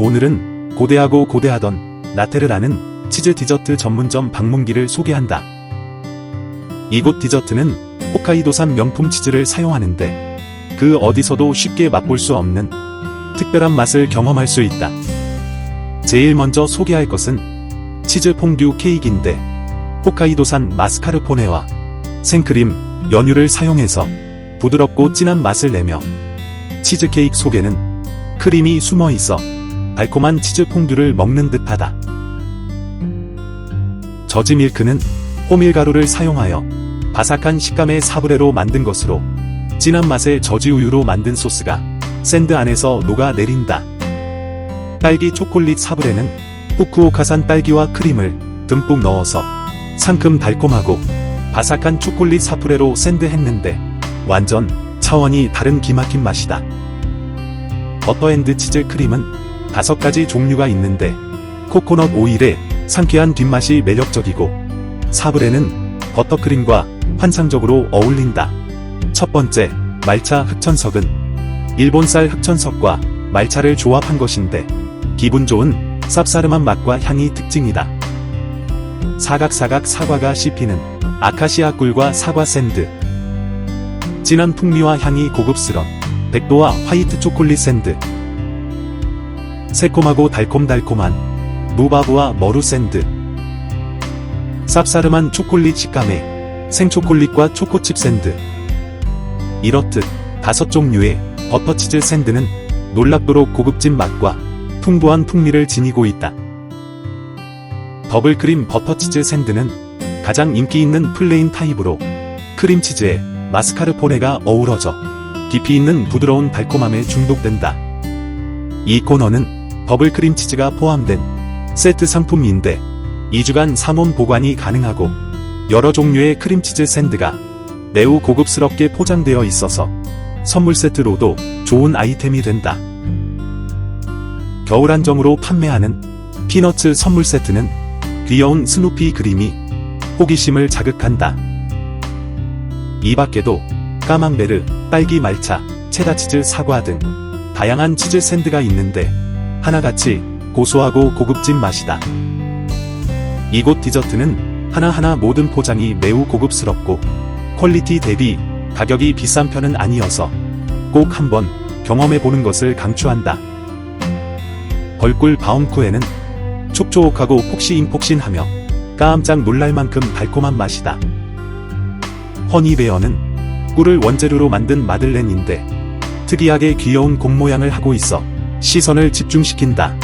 오늘은 고대하고 고대하던 나테르라는 치즈 디저트 전문점 방문기를 소개한다. 이곳 디저트는 홋카이도산 명품 치즈를 사용하는데 그 어디서도 쉽게 맛볼 수 없는 특별한 맛을 경험할 수 있다. 제일 먼저 소개할 것은 치즈 퐁듀 케이크인데 홋카이도산 마스카르포네와 생크림, 연유를 사용해서 부드럽고 진한 맛을 내며 치즈케이크 속에는 크림이 숨어 있어 달콤한 치즈 퐁듀를 먹는 듯하다. 저지 밀크는 호밀 가루를 사용하여 바삭한 식감의 사브레로 만든 것으로 진한 맛의 저지 우유로 만든 소스가 샌드 안에서 녹아 내린다. 딸기 초콜릿 사브레는 후쿠오카산 딸기와 크림을 듬뿍 넣어서 상큼 달콤하고 바삭한 초콜릿 사프레로 샌드했는데 완전 차원이 다른 기막힌 맛이다. 버터앤드 치즈 크림은 다섯 가지 종류가 있는데 코코넛 오일의 상쾌한 뒷맛이 매력적이고 사브레는 버터크림과 환상적으로 어울린다. 첫 번째, 말차 흑천석은 일본쌀 흑천석과 말차를 조합한 것인데 기분 좋은 쌉싸름한 맛과 향이 특징이다. 사각사각 사과가 씹히는 아카시아 꿀과 사과 샌드. 진한 풍미와 향이 고급스런 백도와 화이트 초콜릿 샌드. 새콤하고 달콤달콤한 무바부와 머루 샌드. 쌉싸름한 초콜릿 식감의 생초콜릿과 초코칩 샌드. 이렇듯 다섯 종류의 버터치즈 샌드는 놀랍도록 고급진 맛과 풍부한 풍미를 지니고 있다. 더블크림 버터치즈 샌드는 가장 인기 있는 플레인 타입으로 크림치즈에 마스카르포네가 어우러져 깊이 있는 부드러운 달콤함에 중독된다. 이 코너는 더블크림 치즈가 포함된 세트 상품인데 2주간 상온 보관이 가능하고 여러 종류의 크림치즈 샌드가 매우 고급스럽게 포장되어 있어서 선물 세트로도 좋은 아이템이 된다. 겨울 한정으로 판매하는 피너츠 선물 세트는 귀여운 스누피 그림이 호기심을 자극한다. 이 밖에도 까망베르, 딸기 말차, 체다치즈 사과 등 다양한 치즈 샌드가 있는데 하나같이 고소하고 고급진 맛이다. 이곳 디저트는 하나하나 모든 포장이 매우 고급스럽고 퀄리티 대비 가격이 비싼 편은 아니어서 꼭 한번 경험해 보는 것을 강추한다. 벌꿀 바움쿠에는 촉촉하고 폭신폭신하며 깜짝 놀랄 만큼 달콤한 맛이다. 허니베어는 꿀을 원재료로 만든 마들렌인데 특이하게 귀여운 곰 모양을 하고 있어 시선을 집중시킨다.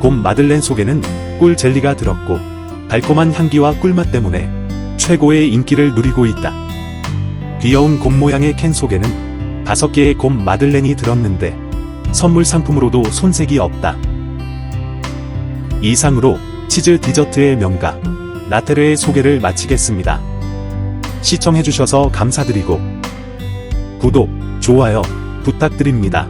곰 마들렌 속에는 꿀 젤리가 들었고 달콤한 향기와 꿀맛 때문에 최고의 인기를 누리고 있다. 귀여운 곰 모양의 캔 속에는 다섯 개의 곰 마들렌이 들었는데 선물 상품으로도 손색이 없다. 이상으로 치즈 디저트의 명가 나테르의 소개를 마치겠습니다. 시청해주셔서 감사드리고 구독, 좋아요 부탁드립니다.